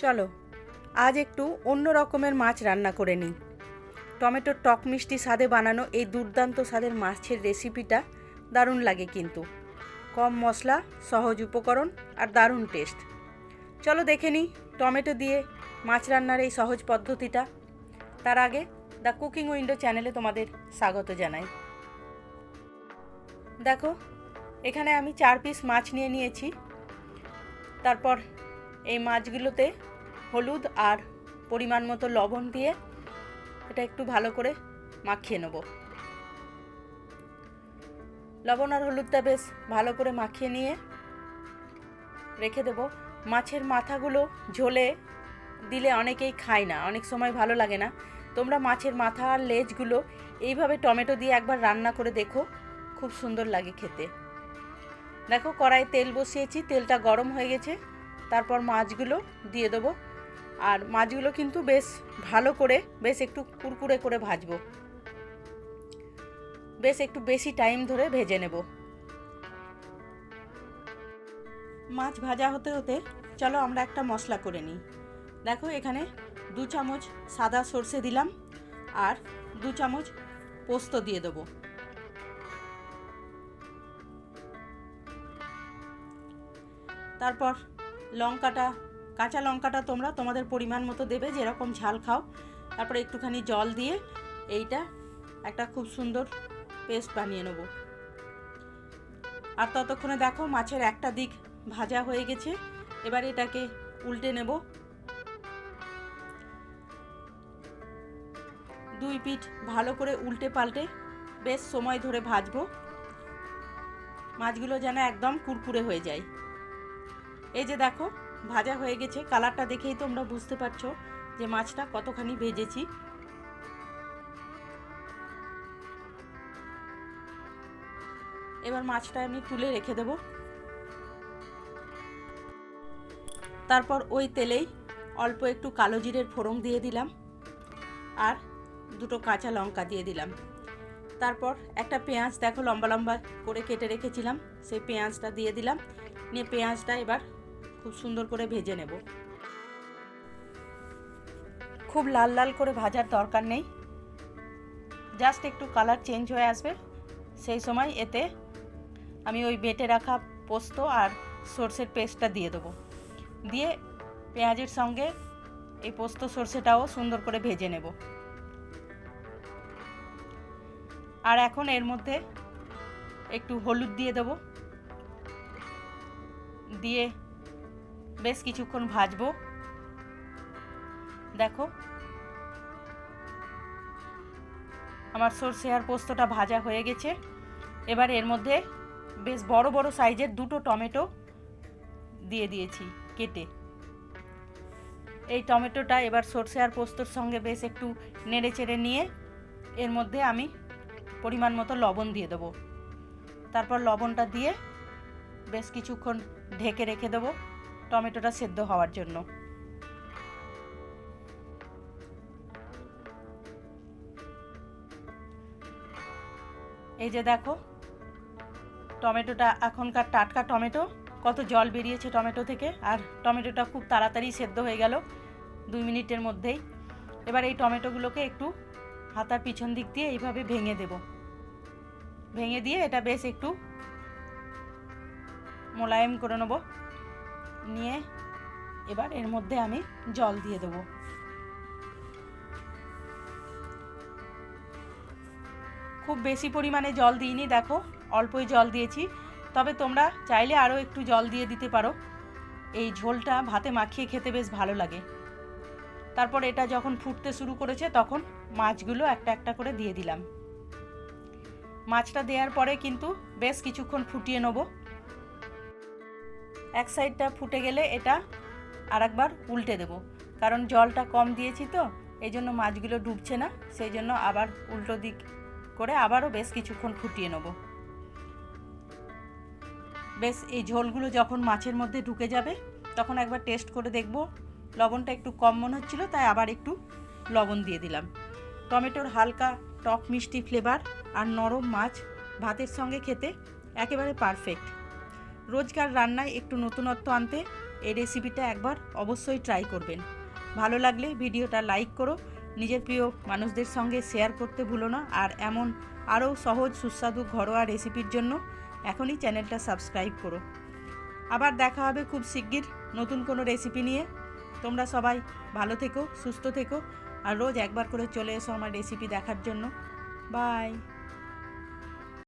চলো, আজ একটু অন্য রকমের মাছ রান্না করে নিই। টমেটোর টক মিষ্টি স্বাদে বানানো এই দুর্দান্ত স্বাদের মাছের রেসিপিটা দারুণ লাগে কিন্তু। কম মশলা, সহজ উপকরণ আর দারুণ টেস্ট। চলো দেখে নিই টমেটো দিয়ে মাছ রান্নার এই সহজ পদ্ধতিটা। তার আগে দ্য কুকিং উইন্ডো চ্যানেলে তোমাদের স্বাগত জানাই। দেখো, এখানে আমি চার পিস মাছ নিয়ে নিয়েছি। তারপর এই মাছগুলোতে হলুদ আর পরিমাণ মতো লবণ দিয়ে এটা একটু ভালো করে মাখিয়ে নেব। লবণ আর হলুদটা বেশ ভালো করে মাখিয়ে নিয়ে রেখে দেব। মাছের মাথাগুলো ঝোলে দিলে অনেকেই খায় না, অনেক সময় ভালো লাগে না। তোমরা মাছের মাথা আর লেজগুলো এইভাবে টমেটো দিয়ে একবার রান্না করে দেখো, খুব সুন্দর লাগে খেতে। দেখো কড়াই তেল বসিয়েছি, তেলটা গরম হয়ে গেছে। তারপর মাছগুলো দিয়ে দেবো। আর মাছগুলো কিন্তু বেশ ভালো করে, বেশ একটু কুরকুরে করে ভাজবো। বেশ একটু বেশি টাইম ধরে ভেজে নেব। মাছ ভাজা হতে হতে চলো আমরা একটা মশলা করে নিই। দেখো এখানে দু চামচ সাদা সর্ষে দিলাম আর দু চামচ পোস্ত দিয়ে দেবো। তারপর লঙ্কাটা, কাঁচা লঙ্কাটা তোমরা তোমাদের পরিমাণ মতো দেবে, যেরকম ঝাল খাও। তারপরে একটুখানি জল দিয়ে এইটা একটা খুব সুন্দর পেস্ট বানিয়ে নেব। আর ততক্ষণে দেখো মাছের একটা দিক ভাজা হয়ে গেছে, এবার এটাকে উল্টে নেব। দুই পিঠ ভালো করে উল্টে পাল্টে বেশ সময় ধরে ভাজবো। মাছগুলো যেন একদম কুরকুরে হয়ে যায়। এই যে দেখো, ভাজা হয়ে গেছে। কালারটা দেখেই তোমরা বুঝতে পারছ যে মাছটা কতখানি ভেজেছি। এবার মাছটা আমি তুলে রেখে দেব। তারপর ওই তেলেই অল্প একটু কালো জিরের ফোড়ন দিয়ে দিলাম আর দুটো কাঁচা লঙ্কা দিয়ে দিলাম। তারপর একটা পেঁয়াজ, দেখো লম্বা লম্বা করে কেটে রেখেছিলাম, সেই পেঁয়াজটা দিয়ে দিলাম। নিয়ে পেঁয়াজটা এবার খুব সুন্দর করে ভেজে নেব। খুব লাল লাল করে ভাজার দরকার নেই। জাস্ট একটু কালার চেঞ্জ হয়ে আসবে। সেই সময় এতে আমি ওই বেটে রাখা পোস্ত আর সর্ষের পেস্টটা দিয়ে দেবো। দিয়ে পেঁয়াজের সঙ্গে এই পোস্ত সর্ষেটাও সুন্দর করে ভেজে নেব। আর এখন এর মধ্যে একটু হলুদ দিয়ে দেবো। দিয়ে বেশ কিছুক্ষণ ভাজবো। দেখো। আমার সর্ষে আর পোস্তটা ভাজা হয়ে গেছে। এবার এর মধ্যে বেশ বড় বড় সাইজের দুটো টমেটো দিয়ে দিয়েছি কেটে। এই টমেটোটা এবার সর্ষে আর পোস্তর সঙ্গে বেশ একটু নেড়ে চেড়ে নিয়ে এর মধ্যে আমি পরিমাণ মতো লবণ দিয়ে দেবো। তারপর লবণটা দিয়ে বেশ কিছুক্ষণ ঢেকে রেখে দেবো। টমেটোটা সেদ্ধ হওয়ার জন্য। এই যে দেখো, টমেটোটা এখনকার টাটকা টমেটো, কত জল বেরিয়েছে টমেটো থেকে, আর টমেটোটা খুব তাড়াতাড়ি সেদ্ধ হয়ে গেল দুই মিনিটের মধ্যেই। এবার এই টমেটোগুলোকে একটু হাতার পিছন দিক দিয়ে এইভাবে ভেঙে দেব। ভেঙে দিয়ে এটা বেশ একটু মোলায়েম করে নেব। নিয়ে এবার এর মধ্যে আমি জল দিয়ে দেবো। খুব বেশি পরিমাণে জল দিইনি, দেখো, অল্পই জল দিয়েছি। তবে তোমরা চাইলে আরও একটু জল দিয়ে দিতে পারো। এই ঝোলটা ভাতে মাখিয়ে খেতে বেশ ভালো লাগে। তারপর এটা যখন ফুটতে শুরু করেছে, তখন মাছগুলো একটা একটা করে দিয়ে দিলাম। মাছটা দেওয়ার পরে কিন্তু বেশ কিছুক্ষণ ফুটিয়ে নেব। এক সাইডটা ফুটে গেলে এটা আর একবার উল্টে দেবো। কারণ জলটা কম দিয়েছি তো, এই জন্য মাছগুলো ডুবছে না, সেই জন্য আবার উল্টো দিক করে আবারও বেশ কিছুক্ষণ ফুটিয়ে নেব। বেশ, এই ঝোলগুলো যখন মাছের মধ্যে ঢুকে যাবে, তখন একবার টেস্ট করে দেখব। লবণটা একটু কম মনে হচ্ছিল, তাই আবার একটু লবণ দিয়ে দিলাম। টমেটোর হালকা টক মিষ্টি ফ্লেভার আর নরম মাছ ভাতের সঙ্গে খেতে একেবারে পারফেক্ট। রোজকার রান্নায় একটু নতুনত্ব আনতে এই রেসিপিটা একবার অবশ্যই ট্রাই করবেন। ভালো লাগলে ভিডিওটা লাইক করো। নিজের প্রিয় মানুষদের সঙ্গে শেয়ার করতে ভুলো না। আর এমন আরও সহজ, সুস্বাদু ঘরোয়া রেসিপির জন্য এখনই চ্যানেলটা সাবস্ক্রাইব করো। আবার দেখা হবে খুব শিগগির নতুন কোনো রেসিপি নিয়ে। তোমরা সবাই ভালো থেকো, সুস্থ থেকো। আর রোজ একবার করে চলে এসো আমার রেসিপি দেখার জন্য। বাই